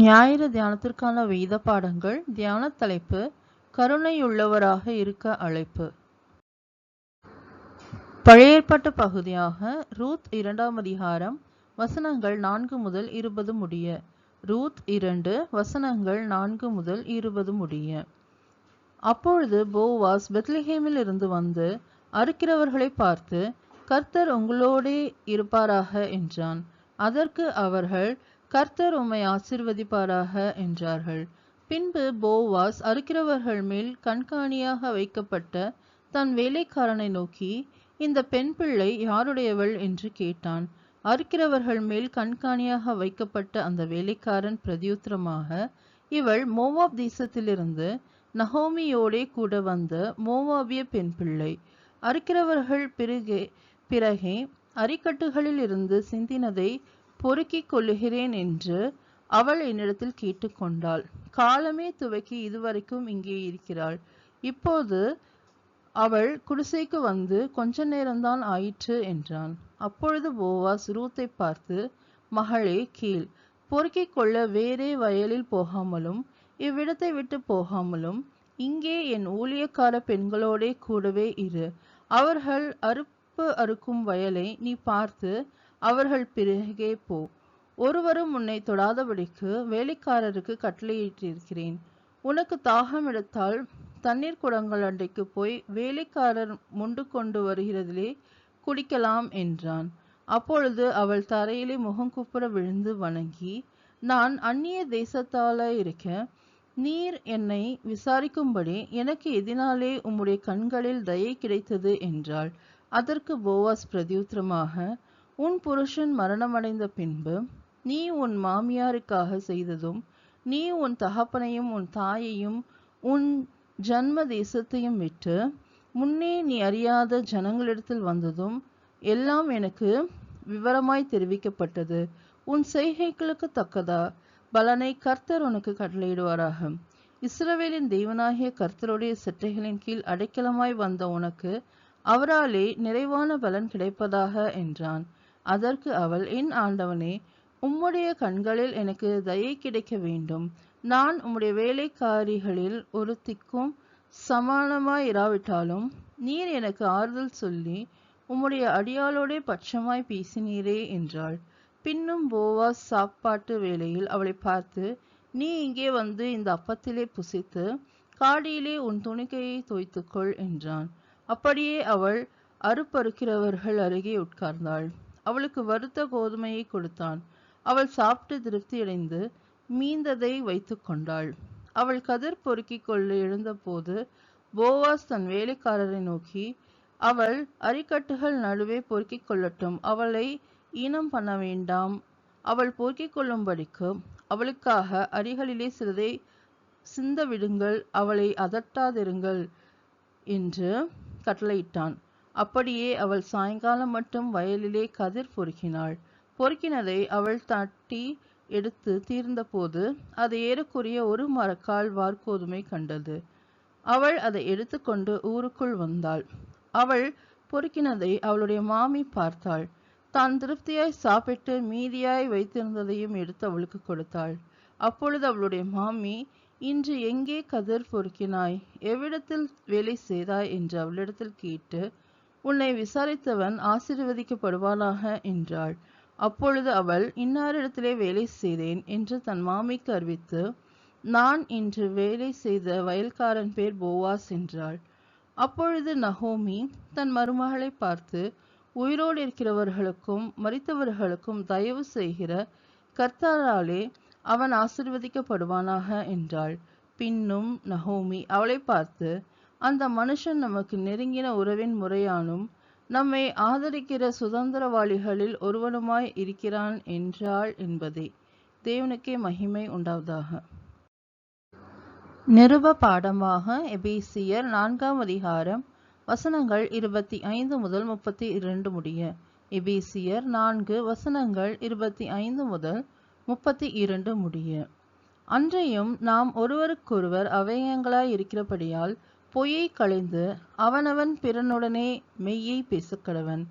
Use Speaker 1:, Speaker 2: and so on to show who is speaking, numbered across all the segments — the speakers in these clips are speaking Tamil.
Speaker 1: ஞாயிறு தியானத்திற்கான வேத பாடங்கள் தியான தலைப்பு கருணையுள்ளவராக இருக்க அழைப்பு பழையேற்பாட்டு பகுதியாக ரூத் இரண்டாம் அதிகாரம் வசனங்கள் நான்கு முதல் இருபது முடிய ரூத் இரண்டு வசனங்கள் நான்கு முதல் இருபது முடிய அப்பொழுது போவாஸ் பெத்லிஹேமில் இருந்து வந்து அறுக்கிறவர்களை பார்த்து கர்த்தர் உங்களோடே இருப்பாராக என்றான் அதற்கு அவர்கள் கர்த்தர் உம்மை ஆசிர்வதிப்பாராக என்றார்கள் பின்பு போவாஸ் அறுக்கிறவர்கள் மேல் கண்காணியாக வைக்கப்பட்ட தன் வேலைக்காரனை நோக்கி இந்த பெண் பிள்ளை யாருடையவள் என்று கேட்டான் அறுக்கிறவர்கள் மேல் கண்காணியாக வைக்கப்பட்ட அந்த வேலைக்காரன் பிரதியுத்திரமாக இவள் மோவாப் தேசத்திலிருந்து நஹோமியோடே கூட வந்த மோவாபிய பெண் பிள்ளை அறுக்கிறவர்கள் பிறகே பிறகே அரிக்கட்டுகளில் இருந்து சிந்தினதை பொறுக்கிக் கொள்ளுகிறேன் என்று அவள் என்னிடத்தில் கேட்டுக்கொண்டாள் காலமே துவக்கி இதுவரைக்கும் இங்கே இருக்கிறாள் இப்போது அவள் குடிசைக்கு வந்து கொஞ்ச நேரம்தான் ஆயிற்று என்றான் அப்பொழுது போவாஸ் ரூத்தை பார்த்து மகளே கீழ் பொறுக்கிக் கொள்ள வேறே வயலில் போகாமலும் இவ்விடத்தை விட்டு போகாமலும் இங்கே என் ஊழியக்கார பெண்களோடே கூடவே இரு அவர்கள் அறுப்பு அறுக்கும் வயலை நீ பார்த்து அவர்கள் பிறகே போ ஒருவரும் உன்னை தொடாதபடிக்கு வேலைக்காரருக்கு கட்டளையிட்டிருக்கிறேன் உனக்கு தாகம் எடுத்தால் தண்ணீர் குடங்கள் அன்றைக்கு போய் வேலைக்காரர் முண்டு கொண்டு வருகிறதிலே குடிக்கலாம் என்றான் அப்பொழுது அவள் தரையிலே முகங்குப்புற விழுந்து வணங்கி நான் அந்நிய தேசத்தால இருக்க நீர் என்னை விசாரிக்கும்படி எனக்கு எதினாலே உம்முடைய கண்களில் தயை கிடைத்தது என்றாள் அதற்கு போவாஸ் பிரதியுத்திரமாக உன் புருஷன் மரணமடைந்த பின்பு நீ உன் மாமியாருக்காக செய்ததும் நீ உன் தகப்பனையும் உன் தாயையும் உன் ஜன்ம தேசத்தையும் விட்டு முன்னே நீ அறியாத ஜனங்களிடத்தில் வந்ததும் எல்லாம் எனக்கு விவரமாய் தெரிவிக்கப்பட்டது உன் செய்கைகளுக்கு தக்கதா பலனை கர்த்தர் உனக்கு கட்டளையிடுவாராக இஸ்ரவேலின் தெய்வனாகிய கர்த்தருடைய சிற்றைகளின் கீழ் அடைக்கலமாய் வந்த உனக்கு அவராலே நிறைவான பலன் கிடைப்பதாக என்றான் அதற்கு அவள் என் ஆண்டவனே உம்முடைய கண்களில் எனக்கு தயை கிடைக்க வேண்டும் நான் உம்முடைய வேலைக்காரிகளில் ஒருத்திக்கும் சமானமாயிராவிட்டாலும் நீர் எனக்கு ஆறுதல் சொல்லி உம்முடைய அடியாளோடே பட்சமாய் பேசினீரே என்றாள் பின்னும் போவாஸ் சாப்பாட்டு வேளையில் அவளை பார்த்து நீ இங்கே வந்து இந்த அப்பத்திலே புசித்து காடியிலே உன் துணிக்கையை தோய்த்துக்கொள் என்றான் அப்படியே அவள் அறுப்பறுக்கிறவர்கள் அருகே உட்கார்ந்தாள் அவளுக்கு வருத்த கோதுமையை கொடுத்தான் அவள் சாப்பிட்டு திருப்தியடைந்து மீந்ததை வைத்து கொண்டாள் அவள் கதிர் பொறுக்கிக் கொள்ள எழுந்தபோது போவாஸ் தன் வேலைக்காரரை நோக்கி அவள் அரிக்கட்டுகள் நடுவே பொறுக்கிக் கொள்ளட்டும் அவளை ஈனம் பண்ண வேண்டாம் அவள் பொறுக்கிக் கொள்ளும்படிக்கு அவளுக்காக அரிகளிலே சிறிதை சிந்த விடுங்கள் அவளை அதட்டாதிருங்கள் என்று கட்டளையிட்டான் அப்படியே அவள் சாயங்காலம் மட்டும் வயலிலே கதிர் பொறுக்கினாள் பொறுக்கினதை அவள் தட்டி எடுத்து தீர்ந்தபோது அது ஏறக்குறைய ஒரு மரக்கால் வார்கோதுமை கண்டது அவள் அதை எடுத்துக்கொண்டு ஊருக்குள் வந்தாள் அவள் பொறுக்கினதை அவளுடைய மாமி பார்த்தாள் தான் திருப்தியாய் சாப்பிட்டு மீதியாய் வைத்திருந்ததையும் எடுத்து அவளுக்கு கொடுத்தாள் அப்பொழுது அவளுடைய மாமி இன்று எங்கே கதிர் பொறுக்கினாய் எவ்விடத்தில் வேலை செய்தாய் என்று அவளிடத்தில் கேட்டு உன்னை விசாரித்தவன் ஆசீர்வதிக்கப்படுவானாக என்றாள் அப்பொழுது அவள் இன்னாரிடத்திலே வேலை செய்தேன் என்று தன் மாமிக்கு அறிவித்து நான் இன்று வேலை செய்த வயல்காரன் பேர் போவாஸ் என்றாள் அப்பொழுது நகோமி தன் மருமகளை பார்த்து உயிரோடு இருக்கிறவர்களுக்கும் மறித்தவர்களுக்கும் தயவு செய்கிற கர்த்தாராலே அவன் ஆசிர்வதிக்கப்படுவானாக என்றாள் பின்னும் நகோமி அவளை பார்த்து அந்த மனுஷன் நமக்கு நெருங்கின உறவின் முறையானும் நம்மை ஆதரிக்கிற சுதந்திரவாளிகளில் ஒருவனுமாய் இருக்கிறான் என்றாள் என்பதே தேவனுக்கே மகிமை உண்டாவதாக நிருப பாடமாக எபிசியர் நான்காம் அதிகாரம் வசனங்கள் இருபத்தி ஐந்து முதல் முப்பத்தி இரண்டு முடிய எபிசியர் நான்கு வசனங்கள் இருபத்தி ஐந்து முதல் முப்பத்தி இரண்டு முடிய அன்றையும் நாம் ஒருவருக்கொருவர் அவயங்களாய் இருக்கிறபடியால் பொய்யை களைந்து அவனவன் பிறனுடனே மெய்யை பேசக்கடவன்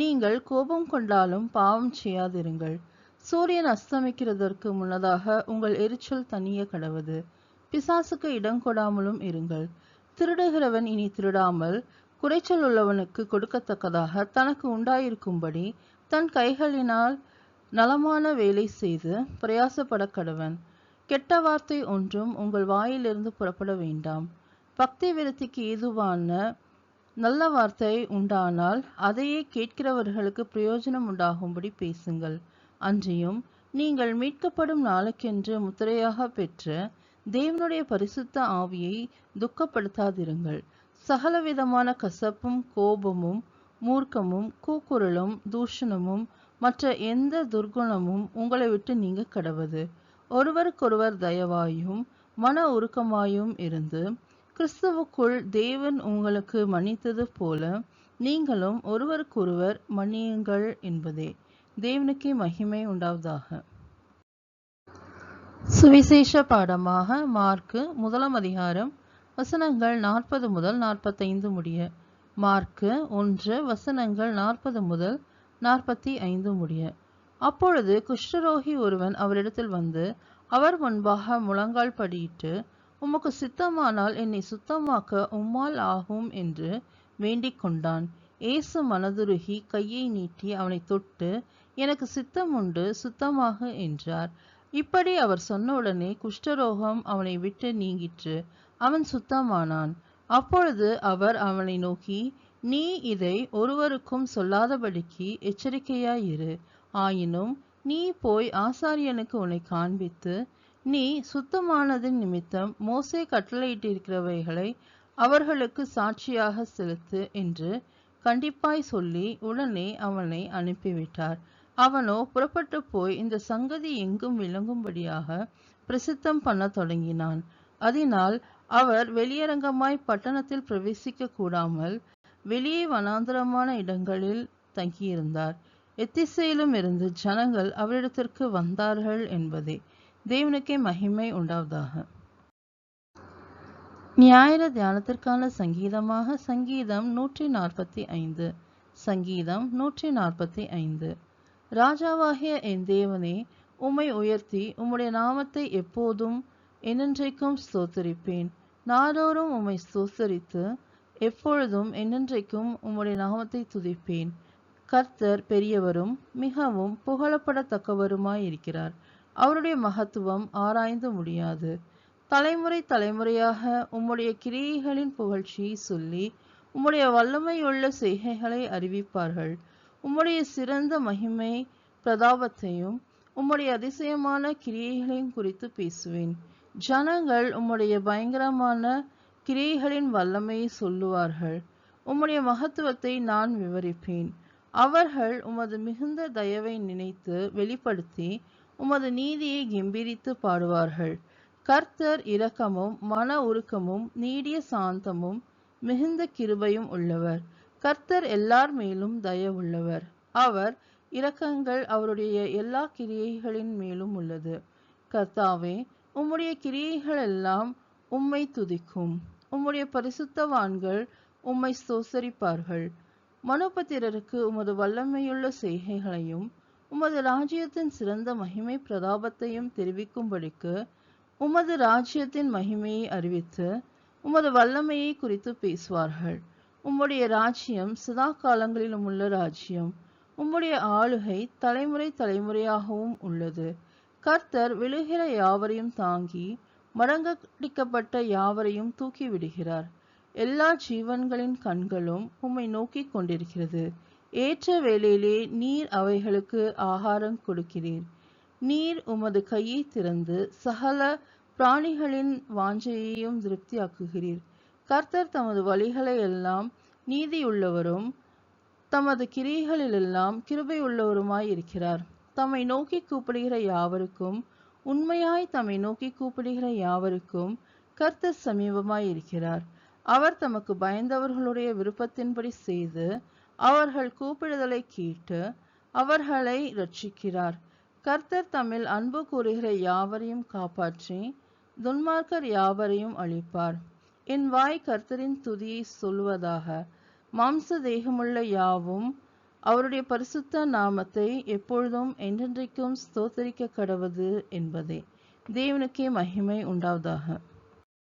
Speaker 1: நீங்கள் கோபம் கொண்டாலும் பாவம் செய்யாதிருங்கள் சூரியன் அஸ்தமிக்கிறதற்கு முன்னதாக உங்கள் எரிச்சல் தனிய கடவது பிசாசுக்கு இடம் கொடாமலும் இருங்கள் திருடுகிறவன் இனி திருடாமல் குறைச்சல் உள்ளவனுக்கு கொடுக்கத்தக்கதாக தனக்கு உண்டாயிருக்கும்படி தன் கைகளினால் நலமான வேலை செய்து பிரயாசப்பட கடவன் கெட்ட வார்த்தை ஒன்றும் உங்கள் வாயிலிருந்து புறப்பட வேண்டாம் பக்தி விருத்திக்கு ஏதுவான நல்ல வார்த்தை உண்டானால் அதையே கேட்கிறவர்களுக்கு பிரயோஜனம் உண்டாகும்படி பேசுங்கள் அன்றியும் நீங்கள் மீட்கப்படும் நாளுக்கென்று முத்திரையாக பெற்ற தேவனுடைய பரிசுத்த ஆவியை துக்கப்படுத்தாதிருங்கள் சகலவிதமான கசப்பும் கோபமும் மூர்க்கமும் கூக்குரலும் தூஷணமும் மற்ற எந்த துர்குணமும் உங்களை விட்டு நீங்க கடவது ஒருவருக்கொருவர் தயவாயும் மன உருக்கமாயும் இருந்து கிறிஸ்துவுக்குள் தேவன் உங்களுக்கு மன்னித்தது போல நீங்களும் ஒருவருக்கொருவர் மன்னியுங்கள் என்பதே தேவனுக்கே மகிமை உண்டாவதாக சுவிசேஷ பாடமாக மார்க்கு முதலாம் அதிகாரம் வசனங்கள் நாற்பது முதல் நாற்பத்தைந்து முடிய மார்க்கு ஒன்று வசனங்கள் நாற்பது முதல் நாற்பத்தி ஐந்து முடிய அப்பொழுது குஷ்டரோகி ஒருவன் அவரிடத்தில் வந்து அவர் முன்பாக முழங்கால் படியிட்டு உமக்கு சித்தமானால் என்னை சுத்தமாக்க உம்மால் ஆகும் என்று வேண்டிக் கொண்டான் ஏசு மனதுருகி கையை நீட்டி அவனை தொட்டு எனக்கு சித்தம் உண்டு சுத்தமாக என்றார் இப்படி அவர் சொன்ன உடனே குஷ்டரோகம் அவனை விட்டு நீங்கிற்று அவன் சுத்தமானான் அப்பொழுது அவர் அவனை நோக்கி நீ இதை ஒருவருக்கும் சொல்லாதபடிக்கு எச்சரிக்கையாயிரு ஆயினும் நீ போய் ஆசாரியனுக்கு உன்னை காண்பித்து நீ சுத்தமானதின் நிமித்தம் மோசே கட்டளையிட்டிருக்கிறவைகளை அவர்களுக்கு சாட்சியாக செலுத்து என்று கண்டிப்பாய் சொல்லி உடனே அவனை அனுப்பிவிட்டார் அவனோ புறப்பட்டு போய் இந்த சங்கதி எங்கும் விளங்கும்படியாக பிரசித்தம் பண்ண தொடங்கினான் அதனால் அவர் வெளியரங்கமாய் பட்டணத்தில் பிரவேசிக்க கூடாமல் வெளியே வனாந்தரமான இடங்களில் தங்கியிருந்தார் எத்திசையிலும் இருந்து ஜனங்கள் அவரிடத்திற்கு வந்தார்கள் என்பதே தேவனுக்கே மகிமை உண்டாவதாக ஞாயிறு தியானத்திற்கான சங்கீதமாக சங்கீதம் நூற்றி நாற்பத்தி ஐந்து சங்கீதம் நூற்றி நாற்பத்தி ஐந்து ராஜாவாகிய என் தேவனே உம்மை உயர்த்தி உம்முடைய நாமத்தை எப்போதும் என்னென்றைக்கும் ஸ்தோத்தரிப்பேன் நாடோறும் உம்மை ஸ்தோத்தரித்து எப்பொழுதும் என்னென்றைக்கும் உம்முடைய நாமத்தை துதிப்பேன் கர்த்தர் பெரியவரும் மிகவும் புகழப்படத்தக்கவருமாயிருக்கிறார் அவருடைய மகத்துவம் ஆராய்ந்து முடியாது தலைமுறை தலைமுறையாக உம்முடைய கிரியைகளின் புகழ்ச்சியை சொல்லி உம்முடைய வல்லமையுள்ள செய்கைகளை அறிவிப்பார்கள் உம்முடைய சிறந்த மகிமை பிரதாபத்தையும் உம்முடைய அதிசயமான கிரியைகளையும் குறித்து பேசுவேன் ஜனங்கள் உம்முடைய பயங்கரமான கிரியைகளின் வல்லமையை சொல்லுவார்கள் உம்முடைய மகத்துவத்தை நான் விவரிப்பேன் அவர்கள் உமது மிகுந்த தயவை நினைத்து வெளிப்படுத்தி உமது நீதியை கிம்பிரித்து பாடுவார்கள் கர்த்தர் இரக்கமும் மன உருக்கமும் நீடிய சாந்தமும் மிகுந்த கிருபையும் உள்ளவர் கர்த்தர் எல்லார் மேலும் உள்ளவர் அவர் இரக்கங்கள் அவருடைய எல்லா கிரியைகளின் மேலும் உள்ளது கர்த்தாவே உம்முடைய கிரியைகள் எல்லாம் உம்மை துதிக்கும் உம்முடைய பரிசுத்தவான்கள் உம்மை சோசரிப்பார்கள் மனுபத்திரருக்கு உமது வல்லமையுள்ள செய்கைகளையும் உமது ராஜ்யத்தின் சிறந்த மகிமை பிரதாபத்தையும் தெரிவிக்கும்படிக்கு உமது ராஜ்யத்தின் மகிமையை அறிவித்து உமது வல்லமையை குறித்து பேசுவார்கள் உம்முடைய ராஜ்யம் சதா காலங்களிலும் உள்ள ராஜ்யம் உம்முடைய ஆளுகை தலைமுறை தலைமுறையாகவும் உள்ளது கர்த்தர் விழுகிற யாவரையும் தாங்கி மடங்கடிக்கப்பட்ட யாவரையும் தூக்கி விடுகிறார் எல்லா ஜீவன்களின் கண்களும் உம்மை நோக்கி கொண்டிருக்கிறது ஏற்ற வேளையிலே நீர் அவைகளுக்கு ஆகாரம் கொடுக்கிறீர் நீர் உமது கையை திறந்து சகல பிராணிகளின் வாஞ்சையையும் திருப்தியாக்குகிறீர் கர்த்தர் தமது வழிகளை எல்லாம் நீதியுள்ளவரும் தமது கிரிகளிலெல்லாம் கிருபை உள்ளவருமாய் இருக்கிறார் தம்மை நோக்கி கூப்பிடுகிற யாவருக்கும் உண்மையாய் தம்மை நோக்கி கூப்பிடுகிற யாவருக்கும் கர்த்தர் சமீபமாய் இருக்கிறார் அவர் தமக்கு பயந்தவர்களுடைய விருப்பத்தின்படி செய்து அவர்கள் கூப்பிடுதலை கேட்டு அவர்களை ரட்சிக்கிறார் கர்த்தர் தம்மில் அன்பு கூறுகிற யாவரையும் காப்பாற்றி துன்மார்க்கர் யாவரையும் அழிப்பார் என் வாய் கர்த்தரின் துதியை சொல்வதாக மாம்ச தேகமுள்ள யாவும் அவருடைய பரிசுத்த நாமத்தை எப்பொழுதும் என்றென்றைக்கும் ஸ்தோத்தரிக்க கடவுது என்பதே தேவனுக்கே மகிமை உண்டாவதாக